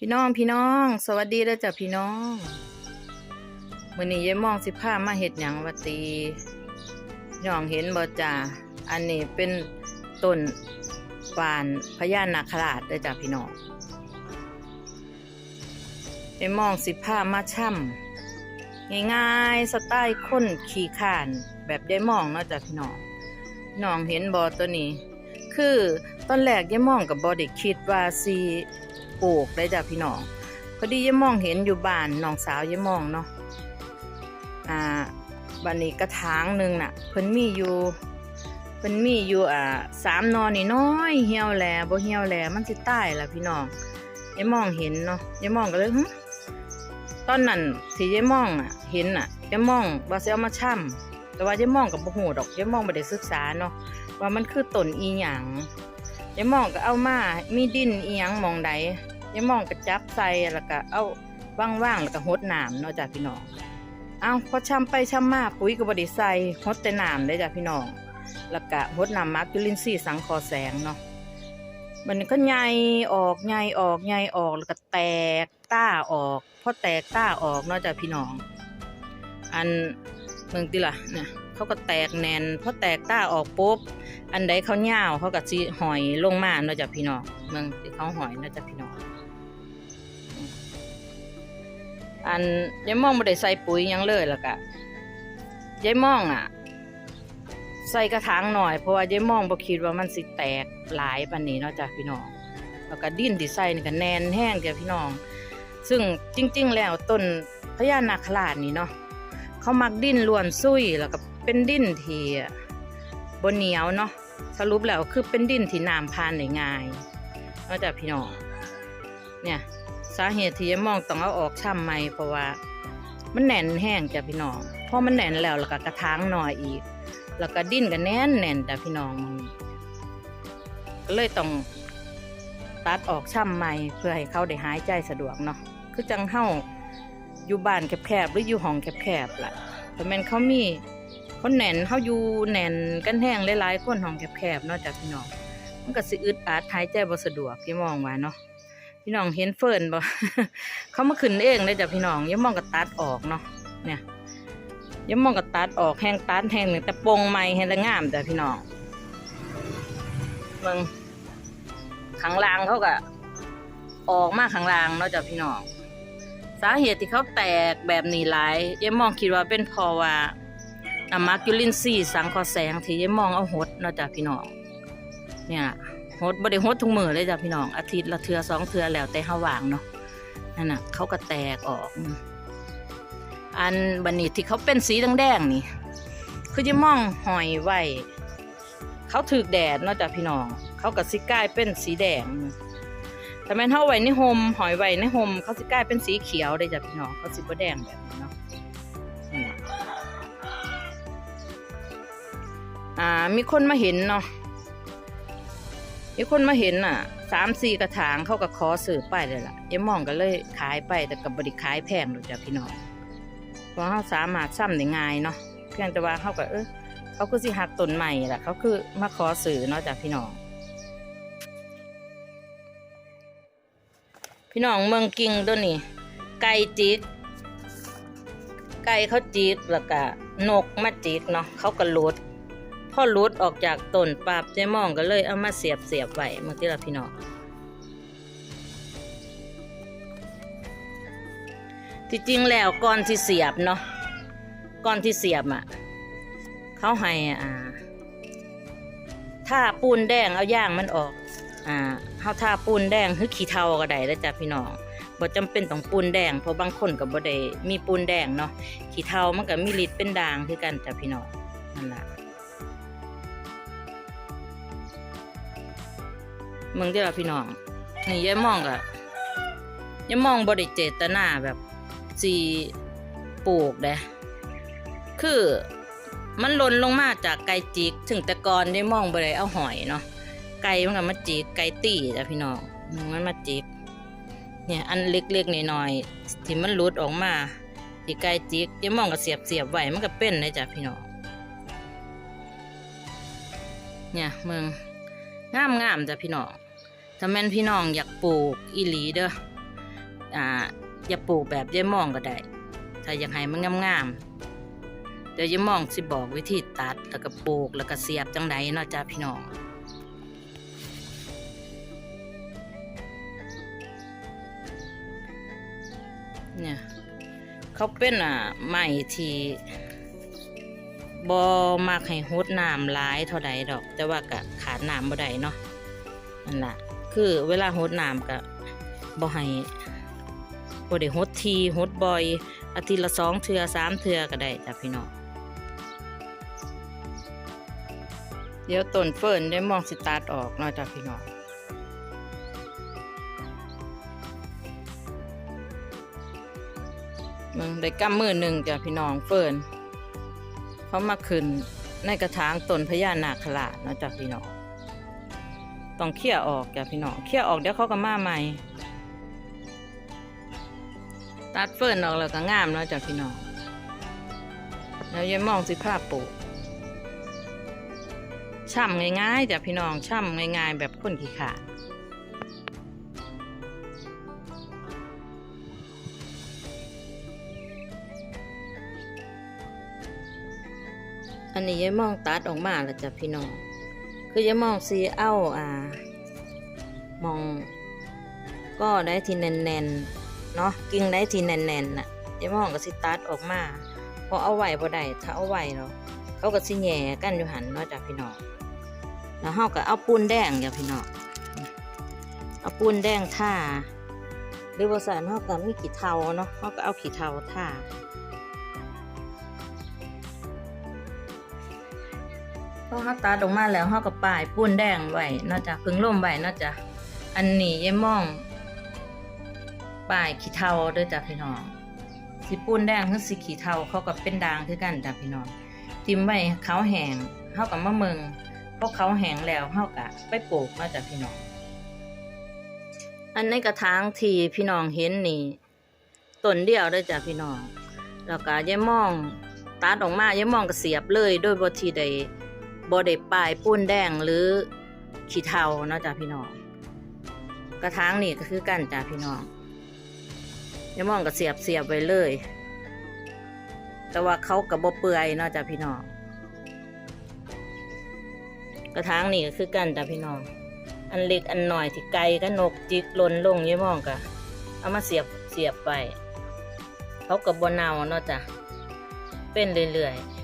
พี่น้องพี่น้อง สวัสดีเด้อจ้ะพี่น้องมื้อนี้ยายมองสิพามาเฮ็ดหยังวะตีพี่น้องเห็นบ่จ้ะอันนี้เป็นต้นปานพญานาคราชเด้อจ้ะพี่น้องยายมองสิพามาช่ำง่ายๆสไตล์คนขี่ข้าน แบบยายมองเนาะจ้ะพี่น้องพี่น้องเห็นบ่ตัวนี้ คือตอนแรกยายมองกับบ่ได้คิดว่าสิ ปลูกได้จ้ะพี่น้องพอดียายมองเห็นอยู่บ้านน้องสาวยมองเนาะอ่าบันนี้กระถางหนึ่งน่ะเพิ่นมีอยู่เพิ่นมีอยู่อ่าสามนอนนี่น้อยเหี่ยวแหล่บ่เหี่ยวแหล่มันสิตายล่ะพี่น้องยมองเห็นเนาะยมองก็เลยหึตอนนั้นที่ยมองอะ เห็นอะยมองว่าสิเอามาช่ำแต่ว่ายมองก็บ่ฮู้ดอกยายมองบ่ได้ศึกษาเนาะว่ามันคือต้นอีหยัง ยายมองก็เอามา มีดินเอียงมองใดยายมองก็จับใส่แล้วก็เอาว่างๆแล้วก็หดน้ำเนาะจ้ะพี่น้อง เอาพอช้ำไปช้ำมาปุ๋ยก็บ่ได้ใส่หดแต่น้ำเลยจ้ะพี่น้อง แล้วก็หดน้ำมักจุลินทรีย์สังคอแสงเนาะมันก็ใหญ่ออกใหญ่ออกใหญ่ออกแล้วก็แตกต้าออกพอแตกต้าออกเนาะจ้ะพี่น้อง อันเมืองติล่ะเนี่ย เขาก็แตกแนนพอแตกต้าออกปุ๊บอันใดเขาเงาวเขาก็สิหอยลงมาเนาะจ้ะพี่น้องเมืองที่เขาหอยเนาะจ้ะพี่น้องอันยายมองไม่ได้ใส่ปุ๋ยยังเลยล้วก็ยายมองอะ ใส่กระถางหน่อยเพราะว่ายายมองบ่คิดว่ามันสิแตกหลายปานนี้เนาะจ้ะพี่น้องแล้วก็ดิ้นที่ใส่นี่ก็แนนแห้งจ้ะพี่น้อง ซึ่งจริง ๆ แล้วต้นพญานาคราชนี่เนาะเขามักดิ้นล้วนซุยแล้วก็ เป็นดินที่บนเหนียวเนาะสรุปแล้วคือเป็นดินที่น้ำพานได้ง่ายนอกจากพี่น้องเนี่ยสาเหตุที่มองต้องเอาออกช่ำใหม่เพราะว่า มันแน่นแห้งจ้ะพี่น้องพอมันแน่นแล้วแล้วก็กระถางหน่อยอีก แล้วก็ดินก็แน่นแน่นจ้ะพี่น้องก็เลยต้องตัดออกช่ำใหม่เพื่อให้เขาได้หายใจสะดวกเนาะคือจังเฮาอยู่บ้านแคบๆหรืออยู่ห้องแคบๆล่ะแต่แม่นเขามี เขาแหน่นเขาอยู่แหน่นกันแห้งหลายๆคนห้องแคบๆเนาะจากพี่น้องมันก็สิอึดอัดหายใจบ่สะดวกพี่มองว่าเนาะพี่น้องเห็นเฟิร์นบ่เขามาขึ้นเองเลยจ้ะพี่น้องย่ามองก็ตัดออกเนาะเนี่ยย่ามองก็ตัดออกแห้งตัดแห้งหนึ่งแต่ปงใหม่ให้ละงามจ้ะพี่น้องเบิ่งข้างล่างเขาก็ออกมาข้างล่างเนาะจ้ะพี่น้องสาเหตุที่เขาแตกแบบนี้หลายอย่ามองคิดว่าเป็นพราว่า น้ำมักจุลินทรีย์สังคราะห์แสงที่ยมองเอาหดเนาะจ้ะพี่น้อง เนี่ยหดบ่ได้หดทุกมือเลยจ้ะพี่น้อง อาทิตย์ละเทือสองเทือแล้วแต่เฮาว่างเนาะนั่นน่ะเขาก็แตกออก อันบันนี้ที่เขาเป็นสีแดงๆนี่ คือยายมองหอยไว้เขาถือแดดเนาะจ้ะพี่น้อง เขาก็สิกลายเป็นสีแดงแต่แม่นเฮาไว้ในโฮมหอยไว้ในโฮมเขาสิกลายเป็นสีเขียวเลยจ้ะพี่น้องเขาสิบ่แดงแบบนี้เนาะ อ่า มีคนมาเห็นเนาะมีคนมาเห็นอะสามสี่กระถางเขาก็ขอซื้อไปเลยล่ะยายมองก็เลยขายไปแต่กับบริขายแพงหรอกจ้ะพี่น้องเพราะเขาสามารถซ้ำได้ง่ายเนาะเพียงแต่ว่าเขาก็เออเขาคือสิหักต้นใหม่แหละเขาคือมาขอซื้อเนาะจ้ะพี่น้องพี่น้องเมืองกิงตัวนี้ ไก่จิกไก่เขาจิกแล้วก็นกมาจิกเนาะเขาก็หลุด พอหลุดออกจากต้นปาบเจมองก็เลยเอามาเสียบเสียบไว้เมื่อกี้ละพี่น้องที่จริงแล้วก่อนที่เสียบเนาะก่อนที่เสียบอะเขาให้อ่าถ้าปูนแดงเอาย่างมันออกอ่าเขาทาปูนแดงหรือขี้เทาก็ได้แล้วจ้ะพี่น้องบ่จำเป็นต้องปูนแดงเพราะบางคนก็บ่ได้มีปูนแดงเนาะขี้เทามันก็มีฤทธิ์เป็นด่างคือกันจ้ะพี่น้องนั่นแหละ มึงที่เราพี่น้อง นี่ยายมองกะยายมองบริเจตนาแบบสีปลูกเด้คือมันหล่นลงมาจากไก่จิก ถึงแต่ก่อนยายมองบริเอาหอยเนาะ ไก่มันก็มาจิก ไก่ตีจ้ะพี่น้อง มันมาจิก เนี่ยอันเล็กๆน้อยๆที่มันหลุดออกมาที่ไก่จิกยายมองก็เสียบเสียบๆไว้มันก็เป็นเลยจ้ะพี่น้อง เนี่ยเมืองงามงามๆจ้ะพี่น้อง ถ้าแม่นพี่น้องอยากปลูกอีหลีเด้ออ่าอย่าปลูกแบบยายมองก็ได้ถ้าอยากให้มันงามๆเดี๋ยวยายมองสิบอกวิธีตัดแล้วก็ปลูกแล้วก็เสียบจังไดเนาะจ้าพี่น้องเนี่ยเขาเป็นอะไม้ที่บอมักให้ฮดน้ำหลายเท่าใดดอก แต่ว่าก็ขาดน้ำบ่ได้เนาะนั่นล่ะ คือเวลาฮดน้ำก็บ่ให้บ่ได้ฮดทีฮดบ่อย อาทิตย์ละสองเทื่อสามเทื่อก็ได้จ้ะพี่น้องเดี๋ยวต้นเฟิร์นได้มองสิตัดออกเนาะจ้ะพี่น้องมึงได้กำมือหนึ่งจ้ะพี่น้องเฟิร์นเขามาขึ้นในกระถางต้นพญานาคราชเนาะจ้ะพี่น้อง ต้องเขี่ยออกจ้ะพี่น้องเขี่ยออกเดี๋ยวเขาก็มาใหม่ ตัดเฟิร์นออกแล้วก็งามเนาะจ้ะพี่น้องแล้วยายมองสิภาพปลูกช่ำง่ายๆจ้ะพี่น้องช่ำง่ายๆ แบบคนขี้ขาดอันนี้ยายมองตัดออกมาแล้วจ้ะพี่น้อง คือยายมองสีเอาอ่ามองก็ได้ทีแน่นๆเนาะกิ่งได้ทีแน่นๆน่ะยายมองก็สิตัดออกมาพอเอาไว้บ่ได้ถ้าเอาไว้เนาะเขาก็สิแหย่กันอยู่หันเนาะจ้ะพี่น้องแล้วเฮาก็เอาปูนแดงจ้ะพี่น้องเอาปูนแดงท่าหรือว่าสารเฮาก็มีขี้เทาเนาะเฮาก็เอาขี้เทาท่า พอเขาตัดออกมาแล้วเขาก็ป้ายปูนแดงไว้นอกจากพึ่งล่มไว้นอกจากอันนี้ยายมองป้ายขี้เทาด้วยจ้ะพี่น้องสีปูนแดงคือสีขี้เทาเขาก็เป็นด่างคือกันจ้ะพี่น้องทิมไว้เขาแห้งเขากับมะเมืองพอเขาแห้งแล้วเขาก็ไปปลูกนอกจากพี่น้อง อันในกระถางที่พี่น้องเห็นนี่ต้นเดียวด้วยจ้ะพี่น้อง แล้วก็ยายมองตัดออกมายายมองก็เสียบเลยโดยบทีใด บ่ได้ป้ายปูนแดงหรือขี้เทาเนาะจ้ะพี่น้อง กระถางนี่ก็คือกันจ้ะพี่น้องอย่ามองก็เสียบเสียบไว้เลย แต่ว่าเขากับบเปื่อยเนาะจ้ะพี่น้อง กระถางนี่ก็คือกันจ้ะพี่น้อง อันเล็กอันหน่อยที่ไกลก็นกจิกลนลงอย่ามองก็เอามาเสียบเสียบไปเขากับบ่เนาเนาะจ้ะเป็นเรื่อยๆ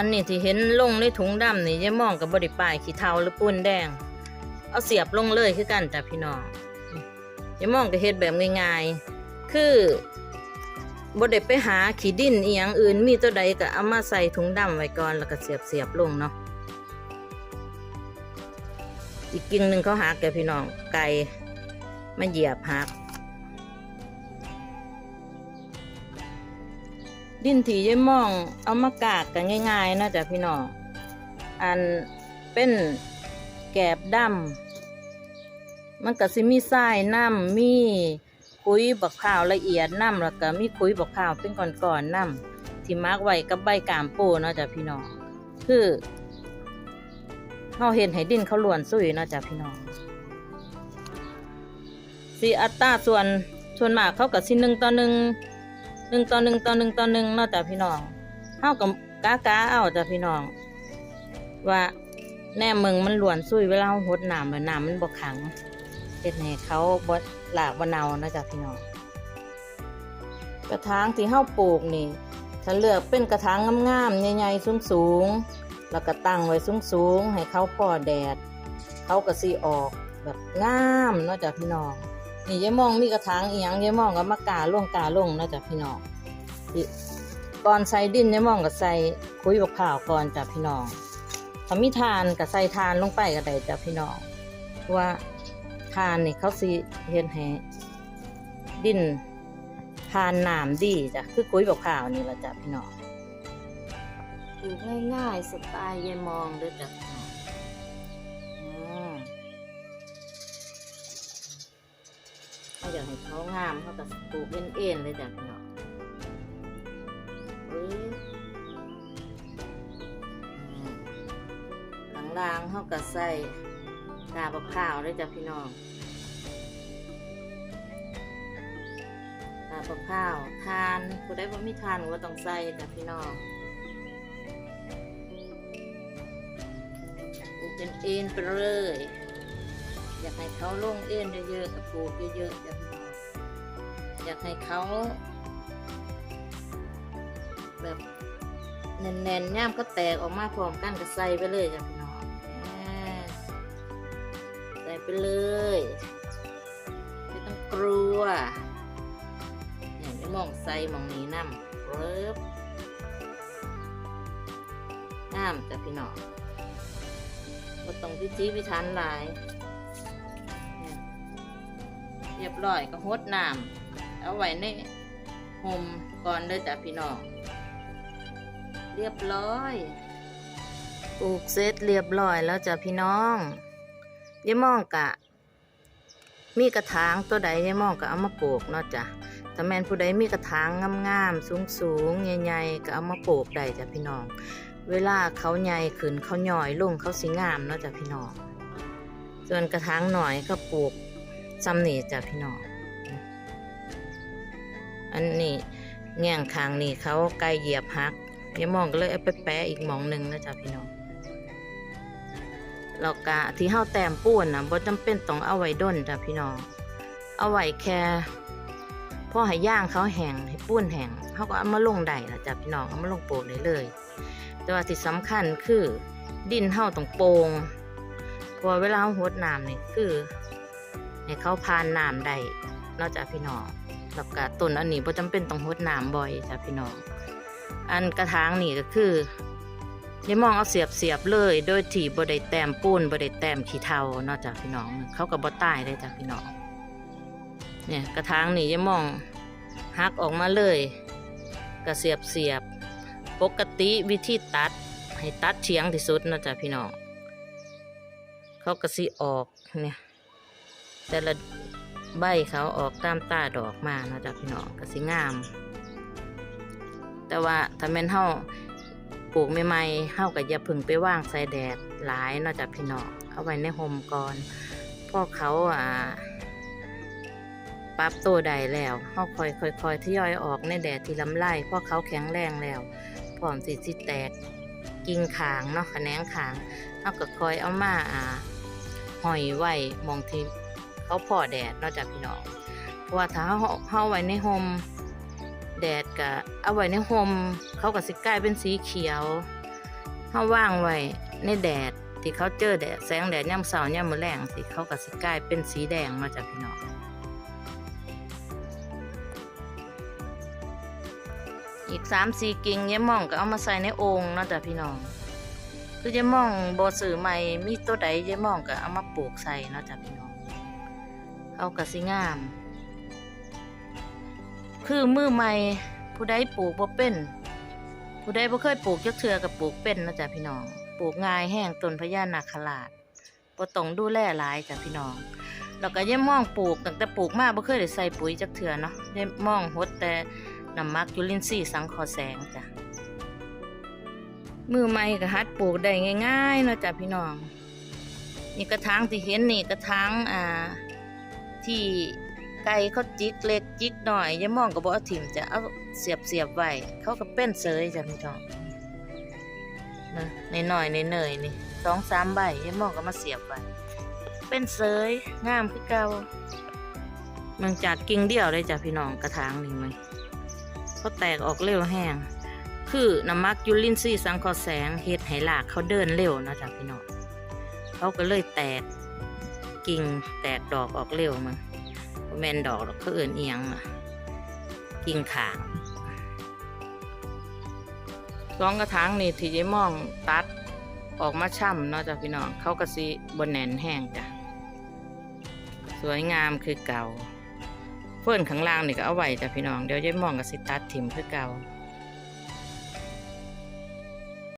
อันนี้ที่เห็นลงในถุงดำนี่ยายมองกับบริปายขี้เทาหรือปูนแดง เอาเสียบลงเลยคือกันจ้ะพี่น้องยายมองก็เฮ็ดแบบง่ายๆ คือบ่ได้ไปหาขี้ดินอีหยังอื่นมีตัวใดก็เอามาใส่ถุงดำไว้ก่อนแล้วก็เสียบเสียบลงเนาะอีกกิ่งหนึ่งเขาหักแกพี่น้องไก่มาเหยียบหัก ดินที่ยายมอง เอามากากกันง่าย ๆนาะจ้ะพี่น้อง อันเป็นแกบดำมันก็สิมีทรายน้ำมีคุยบักพร้าวละเอียดน้ำแล้วก็มีคุยบักพร้าวเป็นก้อนๆน้ำที่มาร์กไว้กับใบกามโปเนาะจ้ะพี่น้อง คือเฮาเห็นให้ดินเขาล้วนสุยเนาะจ้ะพี่น้องสีอัตราส่วนส่วนมากเขากับสิหนึ่งต่อหนึ่ง หนึ่งต่อหนึ่งต่อหนึ่งต่อหนึ่งเนาะจ้ะพี่น้องเฮากับกากาเอาจ้ะพี่น้อง ว่าแน่มึงมันหลวนซุยเวลาเราหน้ำแล้วน้ำมันบ่ขังเฮ็ดให้เขาบ่หลากบ่เนาเนาะจ้ะพี่น้อง กระถางที่เฮาปลูกนี่ถ้าเลือกเป็นกระถางงามๆใหญ่ๆสูงๆแล้วก็ตั้งไว้สูงๆให้เขาพอแดด เขาก็สิออกแบบงามเนาะจ้ะพี่น้อง นี่ยายมองมีกระถางอีหยังยายมองก็มากาลงกาลงนะจ้ะพี่น้องที่ก่อนใส่ดินยายมองก็ใส่คุยบักข่าวก่อนจ้ะพี่น้องถ้ามีทานก็ใส่ทานลงไปก็ได้จ้ะพี่น้องเพราะว่าทานนี่เขาสิเฮ็ดให้ดินทานน้ำดีจ้ะคือคุยบักข่าวนี่ละจ้ะพี่น้องอยู่ง่ายๆสไตล์ยายมองเด้อจ้ะ เขางามเขาก็ปลูกเอ็นๆเลยจ้ะพี่น้องเอ้ยอืมข้างล่างเขาก็ใส่กาบะพร้าวเลยจ้ะพี่น้องก็ข้าวทานผู้ใดบ่มีทานก็ต้องใส่จ้ะพี่น้องปลูกเป็นเอ็นไปเลยอยากให้เขาลงเอ็นเยอะๆกับปลูกเยอะๆจ้ะ อยากให้เขาแบบแน่นๆย่ามก็แตกออกมาพร้อมกันก็ใส่ไปเลยจ้ะพี่น้องใส่ไปเลยไม่ต้องกลัวเนี่ยจะมองใส่มองนี้น้ำเริบน้ำจ้ะพี่น้องก็ต้องพิธีพิธันหลายเนี่ยเรียบร้อยก็หดน้ำ เอาไว้ในห่มก่อนเด้อจ้ะพี่น้อง เรียบร้อย ปลูกเสร็จเรียบร้อยแล้วจ้ะพี่น้องยายมองกะ มีกระถางตัวใดยายมองก็เอามาปลูกเนาะจ้ะถ้าแมนผู้ใดมีกระถางงามๆสูงๆใหญ่ๆก็เอามาปลูกได้จ้ะพี่น้อง เวลาเขาใหญ่ขึ้นเขาหน่อยลงเขาสิงามเนาะจ้ะพี่น้อง ส่วนกระถางหน่อยก็ปลูกซ้ำนี่จ้ะพี่น้อง อันนี้แง่งคางนี่เขาไกลเหยียบหักยายมองก็เลยเอาไปแปะอีกมองหนึ่งนะจ๊ะพี่น้องแล้วก็ที่เฮาแต้มปูนนะบ่จำเป็นต้องเอาไว้ด้นจ้ะพี่น้องเอาไว้แค่พอให้ย่างเขาแห้งให้ปูนแห้งเฮาก็เอามาลงได้ละจ้ะพี่น้องเอามาลงโปกได้เลย แต่ว่าที่สำคัญคือดินเฮาต้องโปร่งพราะว่าเวลาเฮาหดน้ำนี่คือให้เขาผ่านน้ำได้นอกจากพี่น้อง แล้วก็ต้นอันนี้บ่จำเป็นต้องหดน้ำบ่อยจ้ะพี่น้อง อันกระถางนี่ก็คือได้มองเอาเสียบเสียบเลย โดยที่บ่ได้แต้มปูนบ่ได้แต้มขี้เทาเนอกจากพี่น้อง เขาก็บ่ตายเลยจ้ะพี่น้อง เนี่ยกระถางนี่ยายมองหักออกมาเลยก็เสียบเสียบ ปกติวิธีตัด ให้ตัดเฉียงที่สุดนอกจากพี่น้องเขาก็สิออกเนี่ยแต่ละ ใบเขาออกตามตาดอกมาเนอกจากพี่น้องก็สิงาม แต่ว่าถ้าแม่นเฮาปลูกใหม่ๆเฮาก็อย่าพึ่งไปว่างใส่แดดหลายเนอกจากพี่น้องเอาไว้ในห่มก่อนพอเขาอ่าปรับตัวใดแล้วเฮาค่อยค่อยค่ยทยอยออกในแดดที่ลำไรพอเขาแข็งแรงแล้วพร้อมสิสิแตกกิ่งขางเนาะแขนงขางเฮาก็ค่อยเอามาอ่าหอยไว้มองที่ เขาพอแดดนอกจากพี่น้องเพราะว่าถ้าเฮาเฮาไว้ในห่มแดดก็เอาไว้ในโฮมเขาก็สิกลายเป็นสีเขียวเขาว่างไว้ในแดดที่เขาเจอแดดแสงแดดย่ำเสาย่ำมือแรงสิเขาก็สิกลายเป็นสีแดงมาจากพี่น้องอีกสามสี่กิ่งเยายม่องก็เอามาใส่ในโอ่งเนาะจ้ะพี่น้อง คือเยายม่องบสื่อใหม่มีตัวใดเยายม่องก็เอามาปลูกใส่นาะจ้ะพี่น้อง เขาก็สิงาม คือมือใหม่ผู้ใดปลูกบ่เป็น ผู้ใดบ่เคยปลูกจักเทื่อกับปลูกเป็นนะจ๊ะพี่น้อง ปลูกง่ายแห้งต้นพญานาคราชบ่ต้องดูแลหลายจ้ะพี่น้องแล้วก็ย่ามองปลูกตั้งแต่ปลูกมาบ่เคยได้ใส่ปุ๋ยจักเทื่อเนาะย่ามองหดแต่น้ำมักจุลินทรีย์สังคราะห์แสงจ้ะมือใหม่ก็หัดปลูกได้ง่ายๆเนาะจ้ะพี่น้อง นี่กระถางที่เห็นนี่กระถางอ่า ที่ไก่เขาจิกเล็กจิกหน่อยอย่ามองก็บอกเอาถิ่มจะเอาเสียบเสียบไว้เขาก็เป็นเสยจ้ะพี่น้องนะในหน่อยในเนยนี่สองสามใบอย่ามองก็มาเสียบไว้เป็นเสยงามคือเก่ามันจากกิ่งเดียวเลยจ้ะพี่น้องกระถางนี่มั้ยเขาแตกออกเร็วแห้งคือน้ำมักยูรินซีสังเคราะห์แสงเฮ็ดให้รากเขาเดินเร็วนะจ้ะพี่น้องเขาก็เลยแตก กิ่งแตกดอกออกเร็วมั้งแมนดอกกเขาเอื่นเอียงน่ะกิ่งขางสองกระถางนี่ที่ยายมองตัดออกมาช่ำเนาะจ้ะพี่น้องเขาก็สิบนแหนนแห้งจ้ะสวยงามคือเก่าเพื่อนข้างล่างนี่ก็เอาไว้จ้ะพี่น้องเดี๋ยวยายมองก็สิตัดถิ่มคือเก่า